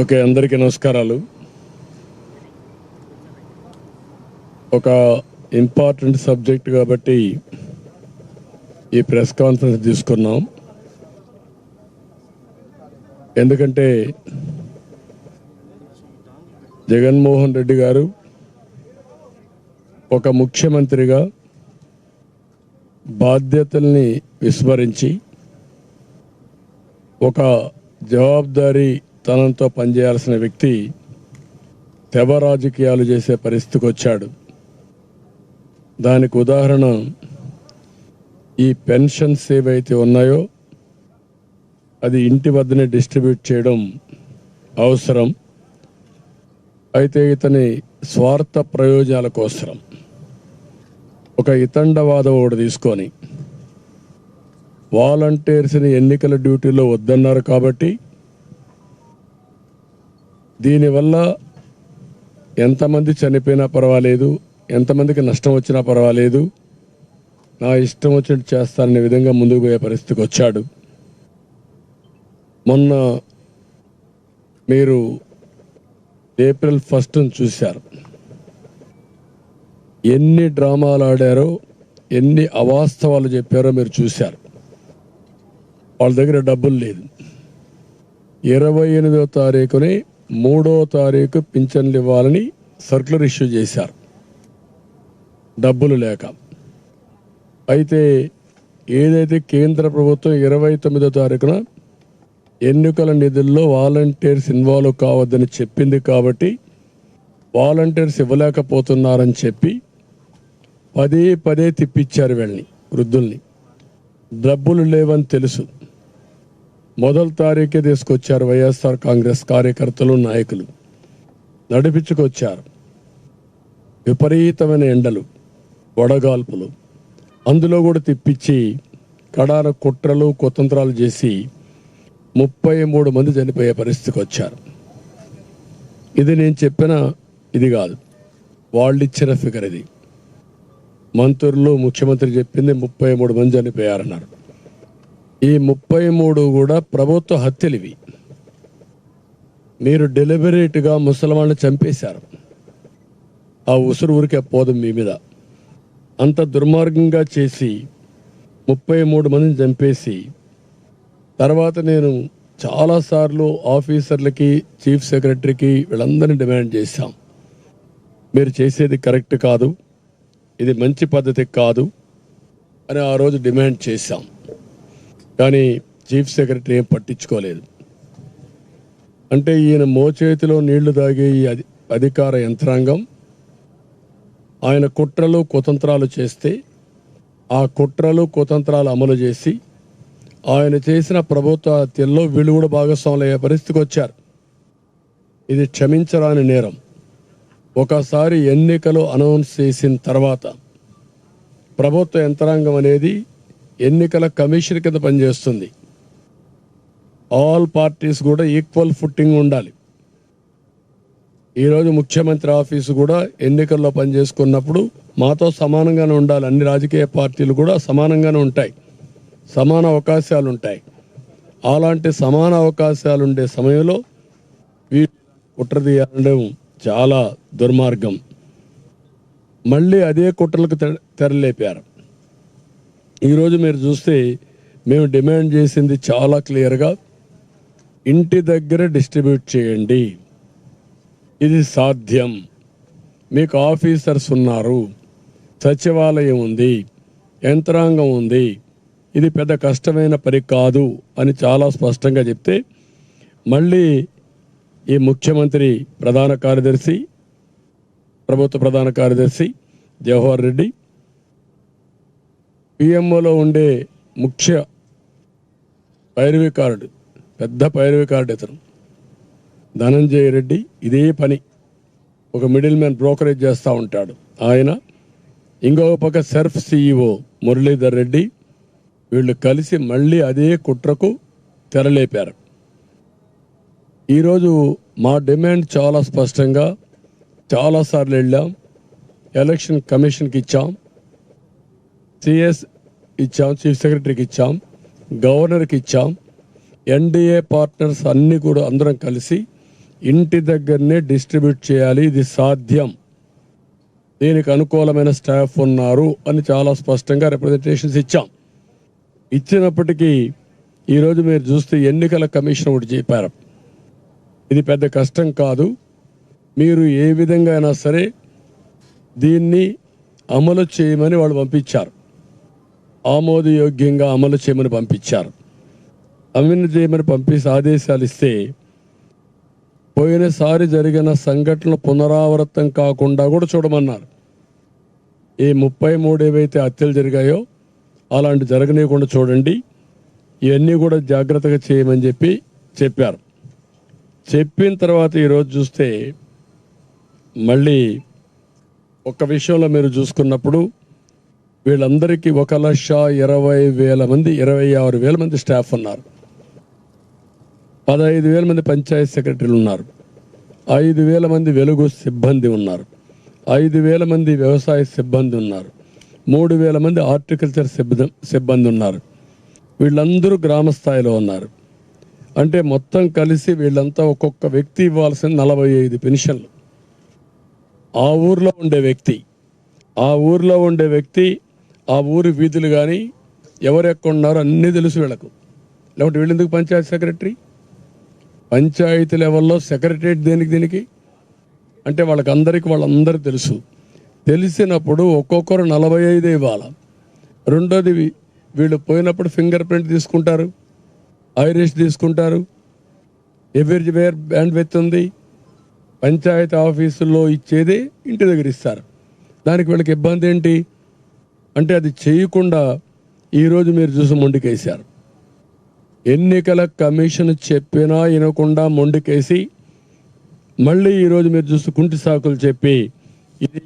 Okay అందరికీ నమస్కారాలు. ఒక ఇంపార్టెంట్ సబ్జెక్ట్ కాబట్టి ఈ ప్రెస్ కాన్ఫరెన్స్ తీసుకున్నాం. ఎందుకంటే జగన్మోహన్ రెడ్డి గారు ఒక ముఖ్యమంత్రిగా బాధ్యతల్ని విస్మరించి ఒక జవాబుదారీ తనంతో పనిచేయాల్సిన వ్యక్తి తెవ రాజకీయాలు చేసే పరిస్థితికి వచ్చాడు. దానికి ఉదాహరణ ఈ పెన్షన్స్ ఏవైతే ఉన్నాయో అది ఇంటి వద్దనే డిస్ట్రిబ్యూట్ చేయడం అవసరం. అయితే ఇతని స్వార్థ ప్రయోజనాల కోసరం. ఒక ఇతండవాదం ఒకటి తీసుకొని వాలంటీర్స్ని ఎన్నికల డ్యూటీలో వద్దన్నారు కాబట్టి దీనివల్ల ఎంతమంది చనిపోయినా పర్వాలేదు ఎంతమందికి నష్టం వచ్చినా పర్వాలేదు. నా ఇష్టం వచ్చినట్టు చేస్తాననే విధంగా ముందుకు పోయే పరిస్థితికి వచ్చాడు. మొన్న మీరు ఏప్రిల్ ఫస్ట్ చూశారు. ఎన్ని డ్రామాలు ఆడారో ఎన్ని అవాస్తవాలు చెప్పారో మీరు చూశారు. వాళ్ళ దగ్గర డబ్బులు లేదు. ఇరవై ఎనిమిదో తారీఖుని మూడో తారీఖు పింఛన్లు ఇవ్వాలని సర్కులర్ ఇష్యూ చేశారు. డబ్బులు లేక. అయితే ఏదైతే కేంద్ర ప్రభుత్వం ఇరవై తొమ్మిదో తారీఖున ఎన్నికల నిధుల్లో వాలంటీర్స్ ఇన్వాల్వ్ కావద్దని చెప్పింది కాబట్టి వాలంటీర్స్ ఇవ్వలేకపోతున్నారని చెప్పి పదే పదే తిప్పించారు వీళ్ళని వృద్ధుల్ని. డబ్బులు లేవని తెలుసు. మొదటి తారీఖే తీసుకొచ్చారు వైఎస్ఆర్ కాంగ్రెస్ కార్యకర్తలు నాయకులు. నడిపించుకొచ్చారు. విపరీతమైన ఎండలు వడగాల్పులు. అందులో కూడా తిప్పించి కడాన కుట్రలు కుతంత్రాలు చేసి ముప్పై మూడు మంది చనిపోయే పరిస్థితికి వచ్చారు. ఇది నేను చెప్పిన ఇది కాదు. వాళ్ళు ఇచ్చిన ఫిగర్ ఇది. మంత్రులు ముఖ్యమంత్రి చెప్పింది ముప్పై మూడు మంది చనిపోయారన్నారు. ఈ ముప్పై మూడు కూడా ప్రభుత్వ హత్యలు ఇవి మీరు డెలిబరేట్గా ముసలివాళ్ళని చంపేశారు. ఆ ఉసురు ఊరికే పోదు మీ మీద. అంత దుర్మార్గంగా చేసి ముప్పై మూడు మందిని చంపేసి తర్వాత నేను చాలాసార్లు ఆఫీసర్లకి చీఫ్ సెక్రటరీకి వీళ్ళందరినీ డిమాండ్ చేశాం. మీరు చేసేది కరెక్ట్ కాదు ఇది మంచి పద్ధతి కాదు అని ఆ రోజు డిమాండ్ చేశాం. కానీ చీఫ్ సెక్రటరీ ఏం పట్టించుకోలేదు. అంటే ఈయన మోచేతిలో నీళ్ళు తాగే ఈ అధి- అధికార యంత్రాంగం ఆయన కుట్రలు కుతంత్రాలు చేస్తే ఆ కుట్రలు కుతంత్రాలు అమలు చేసి ఆయన చేసిన ప్రభుత్వ హత్యల్లో వీళ్ళు కూడా భాగస్వాములు అయ్యే పరిస్థితికి వచ్చారు. ఇది క్షమించరాని నేరం. ఒకసారి ఎన్నికలు అనౌన్స్ చేసిన తర్వాత ప్రభుత్వ యంత్రాంగం అనేది ఎన్నికల కమిషన్ కింద పనిచేస్తుంది. ఆల్ పార్టీస్ కూడా ఈక్వల్ ఫుట్టింగ్ ఉండాలి. ఈరోజు ముఖ్యమంత్రి ఆఫీసు కూడా ఎన్నికల్లో పనిచేసుకున్నప్పుడు మాతో సమానంగానే ఉండాలి. అన్ని రాజకీయ పార్టీలు కూడా సమానంగానే ఉంటాయి. సమాన అవకాశాలు ఉంటాయి. అలాంటి సమాన అవకాశాలు ఉండే సమయంలో వీ కుట్రదీయడం చాలా దుర్మార్గం. మళ్ళీ అదే కుట్రలకు తెరలేపారు. ఈరోజు మీరు చూస్తే మేము డిమాండ్ చేసింది చాలా క్లియర్గా ఇంటి దగ్గర డిస్ట్రిబ్యూట్ చేయండి. ఇది సాధ్యం. మీకు ఆఫీసర్స్ ఉన్నారు. సచివాలయం ఉంది. యంత్రాంగం ఉంది. ఇది పెద్ద కష్టమైన పని కాదు అని చాలా స్పష్టంగా చెప్తే మళ్ళీ ఈ ముఖ్యమంత్రి ప్రధాన కార్యదర్శి ప్రభుత్వ ప్రధాన కార్యదర్శి జవహర్ రెడ్డి పిఎంఓలో ఉండే ముఖ్య పైరవికారుడు పెద్ద పైరవికారుడు ఇతను. ధనంజయ రెడ్డి ఇదే పని ఒక మిడిల్ మ్యాన్ బ్రోకరేజ్ చేస్తూ ఉంటాడు. ఆయన ఇంకొక పక్క సెర్ఫ్ సిఇఓ మురళీధర్ రెడ్డి వీళ్ళు కలిసి మళ్ళీ అదే కుట్రకు తెరలేపారు. ఈరోజు మా డిమాండ్ చాలా స్పష్టంగా చాలాసార్లు వెళ్ళాం ఎలక్షన్ కమిషన్కి ఇచ్చాం. సిఎస్ ఇచ్చాం చీఫ్ సెక్రటరీకి ఇచ్చాం గవర్నర్కి ఇచ్చాం ఎన్డీఏ పార్ట్నర్స్ అన్ని కూడా అందరం కలిసి ఇంటి దగ్గరనే డిస్ట్రిబ్యూట్ చేయాలి ఇది సాధ్యం. దీనికి అనుకూలమైన స్టాఫ్ ఉన్నారు అని చాలా స్పష్టంగా రిప్రజెంటేషన్స్ ఇచ్చాం. ఇచ్చినప్పటికీ ఈరోజు మీరు చూస్తే ఎన్నికల కమిషన్ ఒకటి చెప్పారు. ఇది పెద్ద కష్టం కాదు. మీరు ఏ విధంగా అయినా సరే దీన్ని అమలు చేయమని వాళ్ళు పంపించారు. ఆమోదయోగ్యంగా అమలు చేయమని పంపించారు. అమలు చేయమని పంపిస్తే ఆదేశాలు ఇస్తే పోయినసారి జరిగిన సంఘటనలు పునరావృతం కాకుండా కూడా చూడమన్నారు. ఈ ముప్పై మూడు ఏవైతే హత్యలు జరిగాయో అలాంటి జరగనీయకుండా చూడండి. ఇవన్నీ కూడా జాగ్రత్తగా చేయమని చెప్పి చెప్పారు. చెప్పిన తర్వాత ఈరోజు చూస్తే మళ్ళీ ఒక విషయంలో మీరు చూసుకున్నప్పుడు వీళ్ళందరికీ ఒక లక్ష ఇరవై వేల మంది ఇరవై ఆరు వేల మంది స్టాఫ్ ఉన్నారు. పదహైదు వేల మంది పంచాయత్ సెక్రటరీలు ఉన్నారు. ఐదు వేల మంది వెలుగు సిబ్బంది ఉన్నారు. ఐదు వేల మంది వ్యవసాయ సిబ్బంది ఉన్నారు. మూడు వేల మంది హార్టికల్చర్ సిబ్బంది సిబ్బంది ఉన్నారు. వీళ్ళందరూ గ్రామ స్థాయిలో ఉన్నారు. అంటే మొత్తం కలిసి వీళ్ళంతా ఒక్కొక్క వ్యక్తి ఇవ్వాల్సిన నలభై ఐదు పెన్షన్లు. ఆ ఊర్లో ఉండే వ్యక్తి ఆ ఊర్లో ఉండే వ్యక్తి ఆ ఊరి వీధులు కానీ ఎవరు ఎక్కడ ఉన్నారో అన్నీ తెలుసు వీళ్ళకు. లేకపోతే వీళ్ళెందుకు పంచాయతీ సెక్రటరీ? పంచాయతీ లెవెల్లో సెక్రటరేట్ దేనికి దీనికి? అంటే వాళ్ళకి అందరికీ వాళ్ళందరూ తెలుసు. తెలిసినప్పుడు ఒక్కొక్కరు నలభై ఐదు ఇవ్వాలి. రెండోది వీళ్ళు పోయినప్పుడు ఫింగర్ ప్రింట్ తీసుకుంటారు. ఐరిష్ తీసుకుంటారు. ఎవరి వేర్ బ్యాండ్ వెత్ ఉంది? పంచాయతీ ఆఫీసుల్లో ఇచ్చేది ఇంటి దగ్గర ఇస్తారు. దానికి వీళ్ళకి ఇబ్బంది ఏంటి? అంటే అది చేయకుండా ఈరోజు మీరు చూసి మొండికేశారు. ఎన్నికల కమిషన్ చెప్పినా వినకుండా మొండికేసి మళ్ళీ ఈరోజు మీరు చూసి కుంటి సాకులు చెప్పి ఇది